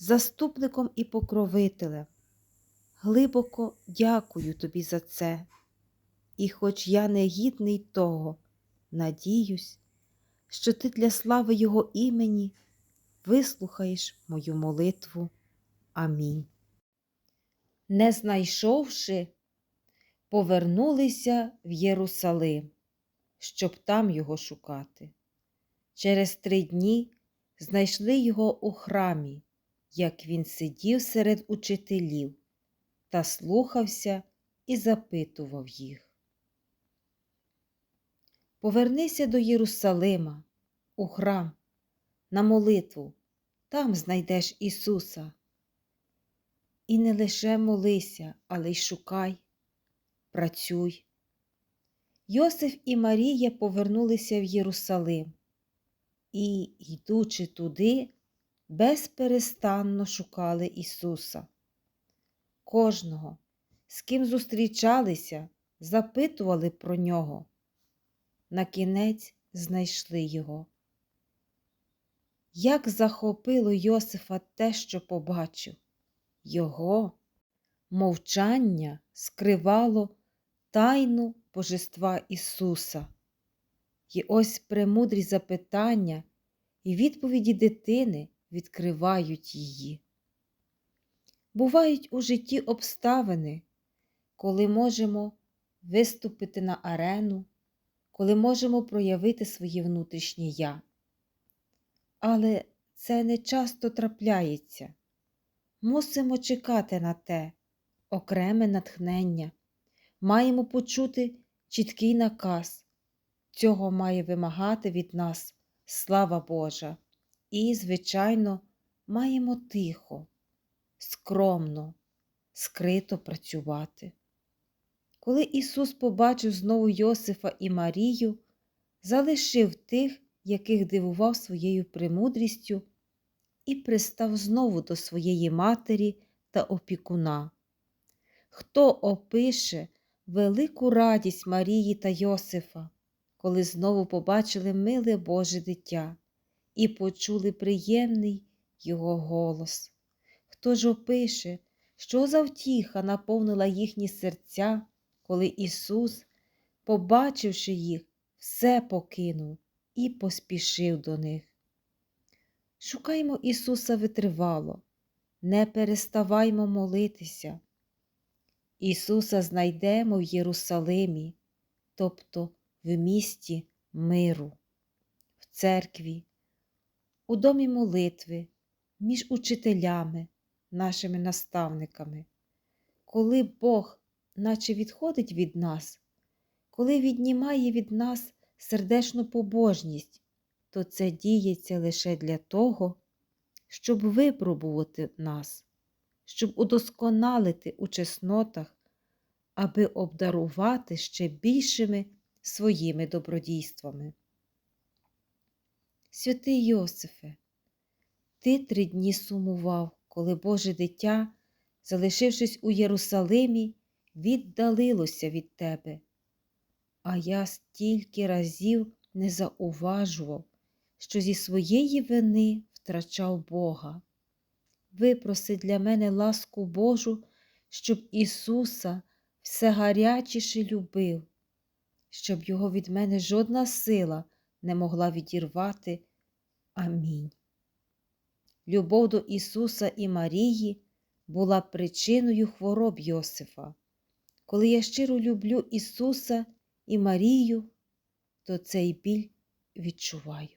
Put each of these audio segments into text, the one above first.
заступником і покровителем. Глибоко дякую тобі за це. І хоч я не гідний того, надіюсь, що ти для слави Його імені вислухаєш мою молитву. Амінь. Не знайшовши, повернулися в Єрусалим, щоб там його шукати. Через три дні знайшли його у храмі, як він сидів серед учителів та слухався і запитував їх. Повернися до Єрусалима, у храм, на молитву, там знайдеш Ісуса. І не лише молися, але й шукай, працюй. Йосиф і Марія повернулися в Єрусалим і, йдучи туди, безперестанно шукали Ісуса. Кожного, з ким зустрічалися, запитували про нього. На кінець знайшли його. Як захопило Йосифа те, що побачив, його мовчання скривало тайну божества Ісуса. І ось премудрі запитання і відповіді дитини відкривають її. Бувають у житті обставини, коли можемо виступити на арену, коли можемо проявити своє внутрішнє я. Але це не часто трапляється. Мусимо чекати на те, окреме натхнення, маємо почути чіткий наказ. Цього має вимагати від нас слава Божа. І, звичайно, маємо тихо, скромно, скрито працювати. Коли Ісус побачив знову Йосифа і Марію, залишив тих, яких дивував своєю премудрістю, і пристав знову до своєї матері та опікуна. Хто опише велику радість Марії та Йосифа, коли знову побачили миле Боже дитя і почули приємний його голос? Хто ж опише, що за втіха наповнила їхні серця, коли Ісус, побачивши їх, все покинув і поспішив до них. Шукаймо Ісуса витривало, не переставаймо молитися. Ісуса знайдемо в Єрусалимі, тобто в місті миру, в церкві, у домі молитви, між учителями, нашими наставниками. Коли Бог, наче відходить від нас, коли віднімає від нас сердечну побожність, то це діється лише для того, щоб випробувати нас, щоб удосконалити у чеснотах, аби обдарувати ще більшими своїми добродійствами. Святий Йосифе, ти три дні сумував, коли Боже дитя, залишившись у Єрусалимі, віддалилося від тебе. А я стільки разів не зауважував, що зі своєї вини втрачав Бога. Випроси для мене ласку Божу, щоб Ісуса все гарячіше любив, щоб Його від мене жодна сила не могла відірвати. Амінь. Любов до Ісуса і Марії була причиною хвороб Йосифа. Коли я щиро люблю Ісуса і Марію, то цей біль відчуваю.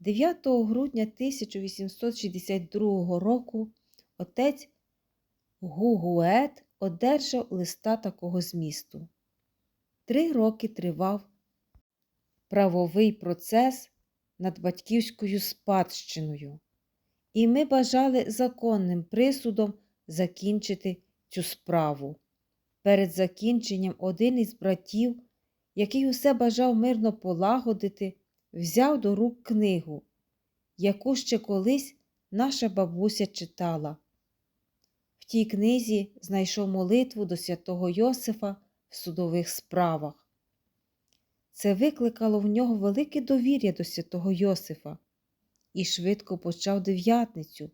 9 грудня 1862 року отець Гугует одержав листа такого змісту. Три роки тривав правовий процес над батьківською спадщиною, і ми бажали законним присудом закінчити цю справу. Перед закінченням один із братів, який усе бажав мирно полагодити, взяв до рук книгу, яку ще колись наша бабуся читала. В тій книзі знайшов молитву до святого Йосифа в судових справах. Це викликало в нього велике довір'я до святого Йосифа і швидко почав дев'ятницю,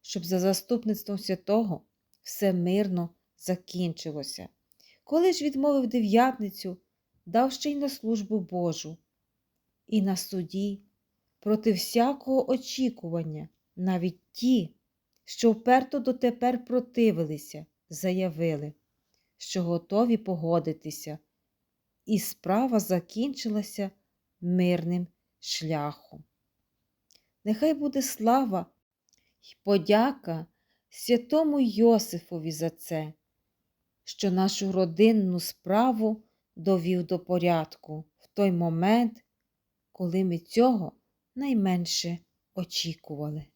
щоб за заступництвом святого все мирно закінчилося. Коли ж відмовив дев'ятницю, дав ще й на службу Божу. І на суді, проти всякого очікування, навіть ті, що вперто дотепер противилися, заявили, що готові погодитися, і справа закінчилася мирним шляхом. Нехай буде слава й подяка святому Йосифові за це, що нашу родинну справу довів до порядку в той момент, коли ми цього найменше очікували.